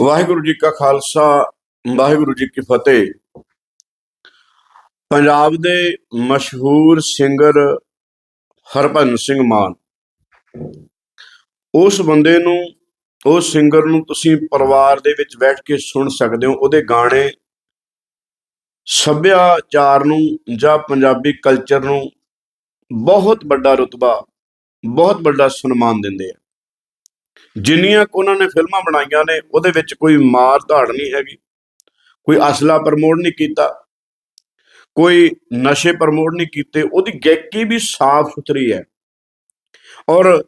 ਵਾਹਿਗੁਰੂ ਜੀ ਕਾ ਖਾਲਸਾ, ਵਾਹਿਗੁਰੂ ਜੀ ਕੀ ਫਤਿਹ। ਪੰਜਾਬ ਦੇ ਮਸ਼ਹੂਰ ਸਿੰਗਰ ਹਰਭਜਨ ਸਿੰਘ ਮਾਨ। ਉਸ ਬੰਦੇ ਨੂੰ, ਉਸ ਸਿੰਗਰ ਨੂੰ ਤੁਸੀਂ ਪਰਿਵਾਰ ਦੇ ਵਿੱਚ ਬੈਠ ਕੇ ਸੁਣ ਸਕਦੇ ਹੋ, ਉਹਦੇ ਗਾਣੇ ਸੱਭਿਆਚਾਰ ਨੂੰ ਜਾਂ ਪੰਜਾਬੀ ਕਲਚਰ ਨੂੰ ਬਹੁਤ ਵੱਡਾ ਰੁਤਬਾ, ਬਹੁਤ ਵੱਡਾ ਸਨਮਾਨ ਦਿੰਦੇ ਆ। ਜਿੰਨੀਆਂ ਕੁ ਉਹਨਾਂ ਨੇ ਫਿਲਮਾਂ ਬਣਾਈਆਂ ਨੇ, ਉਹਦੇ ਵਿੱਚ ਕੋਈ ਮਾਰ ਧਾੜ ਨਹੀਂ ਹੈਗੀ, ਕੋਈ ਅਸਲਾ ਪ੍ਰਮੋਟ ਨਹੀਂ ਕੀਤਾ, ਕੋਈ ਨਸ਼ੇ ਪ੍ਰਮੋਟ ਨਹੀਂ ਕੀਤੇ, ਉਹਦੀ ਗਾਇਕੀ ਵੀ ਸਾਫ਼ ਸੁਥਰੀ ਹੈ। ਔਰ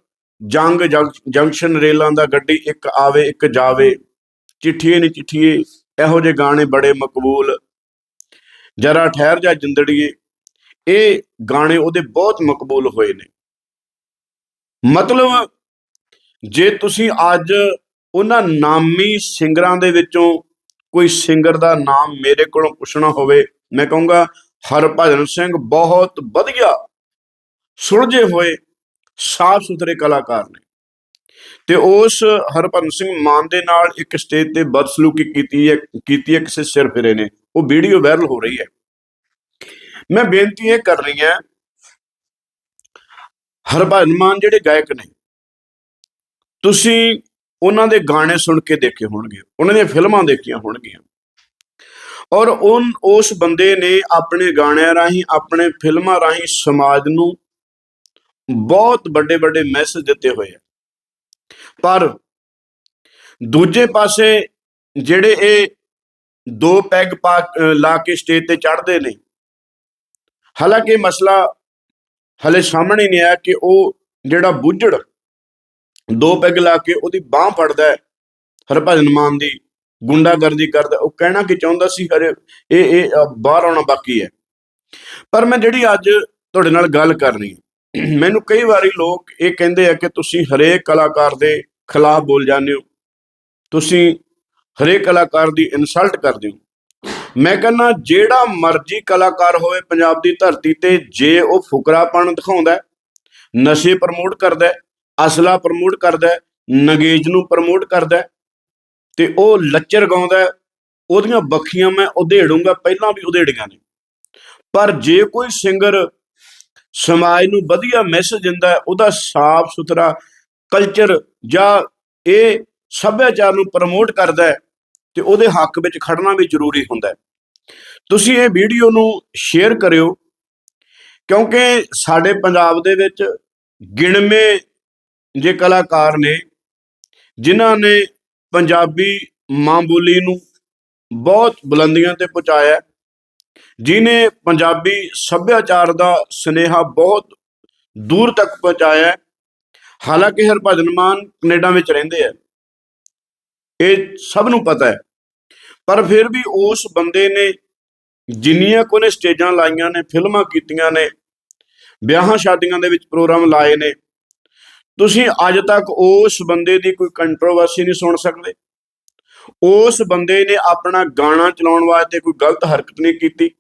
ਜੰਗ ਜੰਕ- ਜੰਕਸ਼ਨ ਰੇਲਾਂ ਦਾ ਗੱਡੀ ਇੱਕ ਆਵੇ, ਇੱਕ ਜਾਵੇ, ਚਿੱਠੀਏ ਨਹੀਂ ਚਿੱਠੀਏ, ਇਹੋ ਜਿਹੇ ਗਾਣੇ ਬੜੇ ਮਕਬੂਲ। ਜਰਾ ਠਹਿਰ ਜਾ ਜਿੰਦੜੀਏ, ਇਹ ਗਾਣੇ ਉਹਦੇ ਬਹੁਤ ਮਕਬੂਲ ਹੋਏ ਨੇ। ਮਤਲਬ ਜੇ ਤੁਸੀਂ ਅੱਜ ਉਹਨਾਂ ਨਾਮੀ ਸਿੰਗਰਾਂ ਦੇ ਵਿੱਚੋਂ ਕੋਈ ਸਿੰਗਰ ਦਾ ਨਾਮ ਮੇਰੇ ਕੋਲੋਂ ਪੁੱਛਣਾ ਹੋਵੇ, ਮੈਂ ਕਹੂੰਗਾ, ਹਰਭਜਨ ਸਿੰਘ ਬਹੁਤ ਵਧੀਆ ਸੁਲਝੇ ਹੋਏ ਸਾਫ਼ ਸੁਥਰੇ ਕਲਾਕਾਰ ਨੇ। ਤੇ ਉਸ ਹਰਭਜਨ ਸਿੰਘ ਮਾਨ ਦੇ ਨਾਲ ਇੱਕ ਸਟੇਜ ਤੇ ਬਦਸਲੂਕੀ ਕੀਤੀ ਹੈ ਕੀਤੀ ਹੈ ਕਿਸੇ ਸਿਰ ਫਿਰੇ ਨੇ, ਉਹ ਵੀਡੀਓ ਵਾਇਰਲ ਹੋ ਰਹੀ ਹੈ। ਮੈਂ ਬੇਨਤੀ ਇਹ ਕਰ ਰਹੀ ਹਾਂ, ਹਰਭਜਨ ਮਾਨ ਜਿਹੜੇ ਗਾਇਕ ਨੇ ਤੁਸੀਂ ਉਹਨਾਂ ਦੇ ਗਾਣੇ ਸੁਣ ਕੇ ਦੇਖੇ ਹੋਣਗੇ, ਉਹਨਾਂ ਦੀਆਂ ਫਿਲਮਾਂ ਦੇਖੀਆਂ ਹੋਣਗੀਆਂ। ਔਰ ਉਹ ਉਸ ਬੰਦੇ ਨੇ ਆਪਣੇ ਗਾਣਿਆਂ ਰਾਹੀਂ, ਆਪਣੇ ਫਿਲਮਾਂ ਰਾਹੀਂ ਸਮਾਜ ਨੂੰ ਬਹੁਤ ਵੱਡੇ ਵੱਡੇ ਮੈਸੇਜ ਦਿੱਤੇ ਹੋਏ ਆ। ਪਰ ਦੂਜੇ ਪਾਸੇ ਜਿਹੜੇ ਇਹ ਦੋ ਪੈਗ ਪਾ ਲਾ ਕੇ ਸਟੇਜ ਤੇ ਚੜ੍ਹਦੇ ਨੇ, ਹਾਲਾਂਕਿ ਮਸਲਾ ਹਲੇ ਸਾਹਮਣੇ ਨਹੀਂ ਆਇਆ ਕਿ ਉਹ ਜਿਹੜਾ ਬੁੱਝੜ ਦੋ ਪੈਗ ਲਾ ਕੇ ਉਹਦੀ ਬਾਹ ਫੜਦਾ ਹਰਭਜਨ ਮਾਨ ਦੀ ਗੁੰਡਾਗਰਦੀ ਕਰਦਾ ਉਹ ਕਹਿਣਾ ਕਿ ਚਾਹੁੰਦਾ ਸੀ, ਹਰੇ, ਇਹ ਇਹ ਬਾਹਰ ਆਉਣਾ ਬਾਕੀ ਹੈ। ਪਰ ਮੈਂ ਜਿਹੜੀ ਅੱਜ ਤੁਹਾਡੇ ਨਾਲ ਗੱਲ ਕਰਨੀ ਹੈ, ਮੈਨੂੰ ਕਈ ਵਾਰੀ ਲੋਕ ਇਹ ਕਹਿੰਦੇ ਆ ਕਿ ਤੁਸੀਂ ਹਰੇਕ ਕਲਾਕਾਰ ਦੇ ਖਿਲਾਫ ਬੋਲ ਜਾਂਦੇ ਹੋ। ਤੁਸੀਂ ਹਰੇਕ ਕਲਾਕਾਰ ਦੀ ਇਨਸਲਟ ਕਰਦੇ ਹੋ। ਮੈਂ ਕਹਿੰਦਾ, ਜਿਹੜਾ ਮਰਜ਼ੀ ਕਲਾਕਾਰ ਹੋਵੇ, ਪੰਜਾਬ ਦੀ ਧਰਤੀ ਤੇ ਜੇ ਉਹ ਫੁਕਰਾਪਣ ਦਿਖਾਉਂਦਾ ਨਸ਼ੇ ਪ੍ਰਮੋਟ ਕਰਦਾ ਅਸਲਾ ਪ੍ਰਮੋਟ ਕਰਦਾ ਨਗੇਜ ਨੂੰ ਪ੍ਰਮੋਟ ਕਰਦਾ ਹੈ, ਤੇ ਉਹ ਲੱਚਰ ਗਾਉਂਦਾ ਉਹਦੀਆਂ ਬੱਖੀਆਂ ਮੈਂ ਉਧੇੜੂੰਗਾ ਪਹਿਲਾਂ ਵੀ ਉਧੇੜੀਆਂ ਨੇ। ਪਰ ਜੇ ਕੋਈ ਸਿੰਗਰ ਸਮਾਜ ਨੂੰ ਵਧੀਆ ਮੈਸੇਜ ਦਿੰਦਾ ਉਹਦਾ ਸਾਫ਼ ਸੁਥਰਾ ਕਲਚਰ ਜਾਂ ਇਹ ਸੱਭਿਆਚਾਰ ਨੂੰ ਪ੍ਰਮੋਟ ਕਰਦਾ ਹੈ ਤੇ ਉਹਦੇ ਹੱਕ ਵਿੱਚ ਖੜਨਾ ਵੀ ਜ਼ਰੂਰੀ ਹੁੰਦਾ ਹੈ। ਤੁਸੀਂ ਇਹ ਵੀਡੀਓ ਨੂੰ ਸ਼ੇਅਰ ਕਰਿਓ ਕਿਉਂਕਿ ਸਾਡੇ ਪੰਜਾਬ ਦੇ ਵਿੱਚ ਗਿਣਵੇਂ ਜੇ ਕਲਾਕਾਰ ਨੇ ਜਿਨ੍ਹਾਂ ਨੇ ਪੰਜਾਬੀ ਮਾਂ ਬੋਲੀ ਨੂੰ ਬਹੁਤ ਬੁਲੰਦੀਆਂ ਤੇ ਪਹੁੰਚਾਇਆ ਹੈ, ਜਿਨੇ ਪੰਜਾਬੀ ਸੱਭਿਆਚਾਰ ਦਾ ਸਨੇਹਾ ਬਹੁਤ ਦੂਰ ਤੱਕ ਪਹੁੰਚਾਇਆ ਹਾਲਾਂਕਿ ਹਰਭਜਨ ਮਾਨ ਕੈਨੇਡਾ ਵਿੱਚ ਰਹਿੰਦੇ ਆ ਇਹ ਸਭ ਨੂੰ ਪਤਾ ਹੈ ਪਰ ਫਿਰ ਵੀ ਉਸ ਬੰਦੇ ਨੇ ਜਿੰਨੀਆਂ ਕੋ ਸਟੇਜਾਂ ਲਾਈਆਂ ਨੇ ਫਿਲਮਾਂ ਕੀਤੀਆਂ ਨੇ ਵਿਆਹਾਂ ਸ਼ਾਦੀਆਂ ਦੇ ਵਿੱਚ ਪ੍ਰੋਗਰਾਮ ਲਾਏ ਨੇ ਤੁਸੀਂ ਅੱਜ ਤੱਕ ਉਸ ਬੰਦੇ ਦੀ ਕੋਈ ਕੰਟਰੋਵਰਸੀ ਨਹੀਂ ਸੁਣ ਸਕਦੇ। ਉਸ ਬੰਦੇ ਨੇ ਆਪਣਾ ਗਾਣਾ ਚਲਾਉਣ ਵਾਸਤੇ ਕੋਈ ਗਲਤ ਹਰਕਤ ਨਹੀਂ ਕੀਤੀ।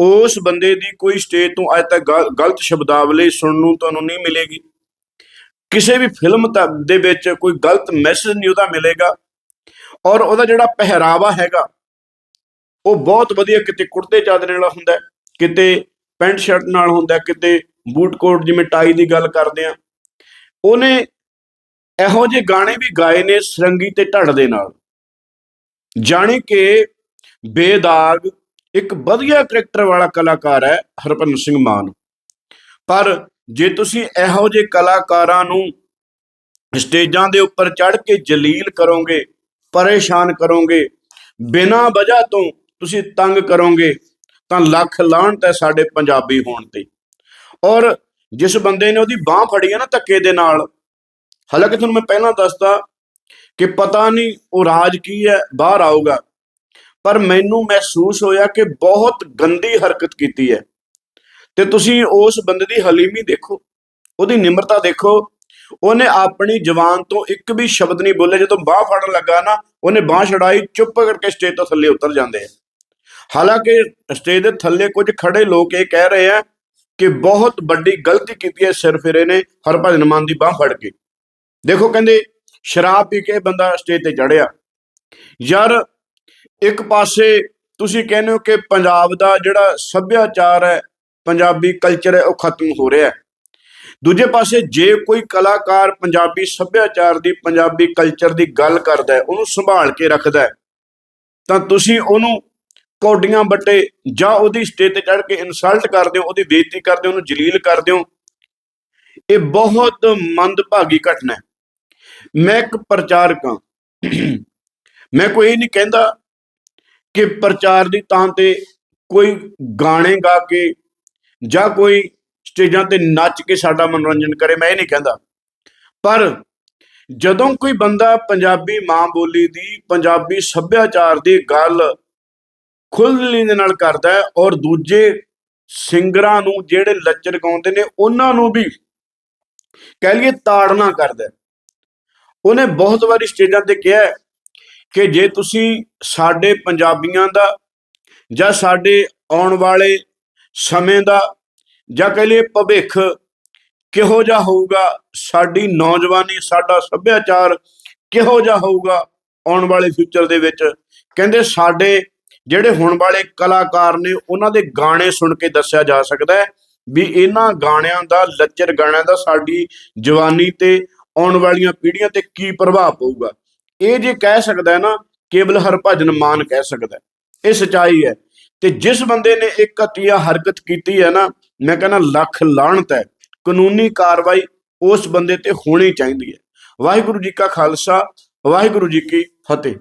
ਉਸ ਬੰਦੇ ਦੀ ਕੋਈ ਸਟੇਜ ਤੋਂ ਅੱਜ ਤੱਕ ਗਲ- ਗਲਤ ਸ਼ਬਦਾਵਲੀ ਸੁਣਨ ਨੂੰ ਤੁਹਾਨੂੰ ਨਹੀਂ ਮਿਲੇਗੀ। ਕਿਸੇ ਵੀ ਫਿਲਮ ਤ- ਦੇ ਵਿੱਚ ਕੋਈ ਗਲਤ ਮੈਸੇਜ ਨਹੀਂ ਉਹਦਾ ਮਿਲੇਗਾ। ਔਰ ਉਹਦਾ ਜਿਹੜਾ ਪਹਿਰਾਵਾ ਹੈਗਾ, ਉਹ ਬਹੁਤ ਵਧੀਆ ਕਿਤੇ ਕੁੜਤੇ ਚਾਦਰੇ ਨਾਲ ਹੁੰਦਾ, ਕਿਤੇ ਪੈਂਟ ਸ਼ਰਟ ਨਾਲ ਹੁੰਦਾ, ਕਿਤੇ ਬੂਟ ਕੋਟ ਜਿਵੇਂ ਟਾਈ ਦੀ ਗੱਲ ਕਰਦੇ ਆ। ਉਹਨੇ ਇਹੋ ਜਿਹੇ ਗਾਣੇ ਵੀ ਗਾਏ ਨੇ ਸਰੰਗੀ ਤੇ ਢੜ ਦੇ ਨਾਲ। ਜਾਣੀ ਕਿ ਬੇਦਾਗ ਇੱਕ ਵਧੀਆ ਕਰੈਕਟਰ ਵਾਲਾ ਕਲਾਕਾਰ ਹੈ ਹਰਭਜਨ ਸਿੰਘ ਮਾਨ। ਪਰ ਜੇ ਤੁਸੀਂ ਇਹੋ ਜਿਹੇ ਕਲਾਕਾਰਾਂ ਨੂੰ ਸਟੇਜਾਂ ਦੇ ਉੱਪਰ ਚੜ੍ਹ ਕੇ ਜਲੀਲ ਕਰੋਗੇ, ਪਰੇਸ਼ਾਨ ਕਰੋਗੇ, ਬਿਨਾਂ ਵਜ੍ਹਾ ਤੋਂ ਤੁਸੀਂ ਤੰਗ ਕਰੋਗੇ, ਤਾਂ ਲੱਖ ਲਾਹਣਤ ਹੈ ਸਾਡੇ ਪੰਜਾਬੀ ਹੋਣ ਤੇ। ਔਰ ਜਿਸ ਬੰਦੇ ਨੇ ਉਹਦੀ ਬਾਹ ਫੜੀ ਹੈ ਨਾ ਧੱਕੇ ਦੇ ਨਾਲ, ਹਾਲਾਂਕਿ ਤੁਹਾਨੂੰ ਮੈਂ ਪਹਿਲਾਂ ਦੱਸਦਾ ਕਿ ਪਤਾ ਨਹੀਂ ਉਹ ਰਾਜ ਕੀ ਹੈ, ਬਾਹਰ ਆਊਗਾ, ਪਰ ਮੈਨੂੰ ਮਹਿਸੂਸ ਹੋਇਆ ਕਿ ਬਹੁਤ ਗੰਦੀ ਹਰਕਤ ਕੀਤੀ ਹੈ। ਤੇ ਤੁਸੀਂ ਉਸ ਬੰਦੇ ਦੀ ਹਲੀਮੀ ਦੇਖੋ, ਉਹਦੀ ਨਿਮਰਤਾ ਦੇਖੋ, ਉਹਨੇ ਆਪਣੀ ਜ਼ੁਬਾਨ ਤੋਂ ਇੱਕ ਵੀ ਸ਼ਬਦ ਨਹੀਂ ਬੋਲੇ, ਜਦੋਂ ਬਾਹ ਫੜਨ ਲੱਗਾ ਨਾ, ਉਹਨੇ ਬਾਹ ਛੜਾਈ ਚੁੱਪ ਕਰਕੇ ਸਟੇਜ ਤੋਂ ਥੱਲੇ ਉਤਰ ਜਾਂਦੇ ਆ। ਹਾਲਾਂਕਿ ਸਟੇਜ ਦੇ ਥੱਲੇ ਕੁਝ ਖੜੇ ਲੋਕ ਇਹ ਕਹਿ ਰਹੇ ਆ ਕਿ ਬਹੁਤ ਵੱਡੀ ਗਲਤੀ ਕੀਤੀ ਹੈ ਸਿਰ ਫਿਰੇ ਨੇ ਹਰਭਜਨ ਮਾਨ ਦੀ ਬਾਹ ਫੜ ਕੇ। ਦੇਖੋ ਕਹਿੰਦੇ, ਸ਼ਰਾਬ ਪੀ ਕੇ ਬੰਦਾ ਸਟੇਜ ਤੇ ਚੜਿਆ ਯਾਰ, ਇੱਕ ਪਾਸੇ ਤੁਸੀਂ ਕਹਿੰਦੇ ਹੋ ਕਿ ਪੰਜਾਬ ਦਾ ਜਿਹੜਾ ਸੱਭਿਆਚਾਰ ਹੈ, ਪੰਜਾਬੀ ਕਲਚਰ ਹੈ, ਉਹ ਖਤਮ ਹੋ ਰਿਹਾ ਹੈ। ਦੂਜੇ ਪਾਸੇ ਜੇ ਕੋਈ ਕਲਾਕਾਰ ਪੰਜਾਬੀ ਸੱਭਿਆਚਾਰ ਦੀ, ਪੰਜਾਬੀ ਕਲਚਰ ਦੀ ਗੱਲ ਕਰਦਾ ਹੈ, ਉਹਨੂੰ ਸੰਭਾਲ ਕੇ ਰੱਖਦਾ ਹੈ, ਤਾਂ ਤੁਸੀਂ ਉਹਨੂੰ ਕੌਡੀਆਂ ਬੱਟੇ ਜਾਂ ਉਹਦੀ ਸਟੇਜ ਤੇ ਚੜ੍ਹ ਕੇ ਇਨਸਲਟ ਕਰਦੇ ਹੋ, ਉਹਦੀ ਬੇਇੱਜ਼ਤੀ ਕਰਦੇ ਹੋ, ਉਹਨੂੰ ਜਲੀਲ ਕਰਦੇ ਹੋ, ਇਹ ਬਹੁਤ ਮੰਦਭਾਗੀ ਘਟਨਾ ਹੈ। ਮੈਂ ਇੱਕ ਪ੍ਰਚਾਰਕ ਹਾਂ। ਮੈਂ ਕੋਈ ਇਹ ਨਹੀਂ ਕਹਿੰਦਾ ਕਿ ਪ੍ਰਚਾਰ ਦੀ ਤਾਂ ਤੇ ਕੋਈ ਗਾਣੇ ਗਾ ਕੇ ਜਾਂ ਕੋਈ ਸਟੇਜਾਂ ਤੇ ਨੱਚ ਕੇ ਸਾਡਾ ਮਨੋਰੰਜਨ ਕਰੇ, ਮੈਂ ਇਹ ਨਹੀਂ ਕਹਿੰਦਾ। ਪਰ ਜਦੋਂ ਕੋਈ ਬੰਦਾ ਪੰਜਾਬੀ ਮਾਂ ਬੋਲੀ ਦੀ, ਪੰਜਾਬੀ ਸੱਭਿਆਚਾਰ ਦੀ ਗੱਲ ਖੁੱਲ੍ਹਲੀ ਦੇ ਨਾਲ ਕਰਦਾ ਹੈ ਔਰ ਦੂਜੇ ਸਿੰਗਰਾਂ ਨੂੰ ਜਿਹੜੇ ਲੱਚਰ ਗਾਉਂਦੇ ਨੇ, ਉਹਨਾਂ ਨੂੰ ਵੀ ਕਹਿ ਲਈਏ ਤਾੜਨਾ ਕਰਦਾ ਉਹਨੇ ਬਹੁਤ ਵਾਰੀ ਸਟੇਜਾਂ ਤੇ ਕਿਹਾ ਕਿ ਜੇ ਤੁਸੀਂ ਸਾਡੇ ਪੰਜਾਬੀਆਂ ਦਾ ਜਾਂ ਸਾਡੇ ਆਉਣ ਵਾਲੇ ਸਮੇਂ ਦਾ ਜਾਂ ਕਹਿ ਲਈਏ ਭਵਿੱਖ ਕਿਹੋ ਜਿਹਾ ਹੋਊਗਾ, ਸਾਡੀ ਨੌਜਵਾਨੀ, ਸਾਡਾ ਸੱਭਿਆਚਾਰ ਕਿਹੋ ਜਿਹਾ ਹੋਊਗਾ ਆਉਣ ਵਾਲੇ ਫਿਊਚਰ ਦੇ ਵਿੱਚ, ਕਹਿੰਦੇ ਸਾਡੇ ਜਿਹੜੇ ਹੁਣ ਵਾਲੇ ਕਲਾਕਾਰ ਨੇ, ਉਹਨਾਂ ਦੇ ਗਾਣੇ ਸੁਣ ਕੇ ਦੱਸਿਆ ਜਾ ਸਕਦਾ ਹੈ ਵੀ ਇਹਨਾਂ ਗਾਣਿਆਂ ਦਾ, ਲੱਚਰ ਗਾਣਿਆਂ ਦਾ ਸਾਡੀ ਜਵਾਨੀ ਤੇ ਆਉਣ ਵਾਲੀਆਂ ਪੀੜ੍ਹੀਆਂ ਤੇ ਕੀ ਪ੍ਰਭਾਵ ਪਊਗਾ। ਇਹ ਜੇ ਕਹਿ ਸਕਦਾ ਹੈ ਨਾ, ਕੇਵਲ ਹਰਭਜਨ ਮਾਨ ਕਹਿ ਸਕਦਾ ਇਹ ਸਚਾਈ ਹੈ। ਤੇ ਜਿਸ ਬੰਦੇ ਨੇ ਇੱਕ ਘਟੀਆ ਹਰਕਤ ਕੀਤੀ ਹੈ ਨਾ, ਮੈਂ ਕਹਿੰਦਾ ਲੱਖ ਲਾਹਣਤ ਹੈ। ਕਾਨੂੰਨੀ ਕਾਰਵਾਈ ਉਸ ਬੰਦੇ ਤੇ ਹੋਣੀ ਚਾਹੀਦੀ ਹੈ। ਵਾਹਿਗੁਰੂ ਜੀ ਕਾ ਖਾਲਸਾ, ਵਾਹਿਗੁਰੂ ਜੀ ਕੀ ਫਤਿਹ।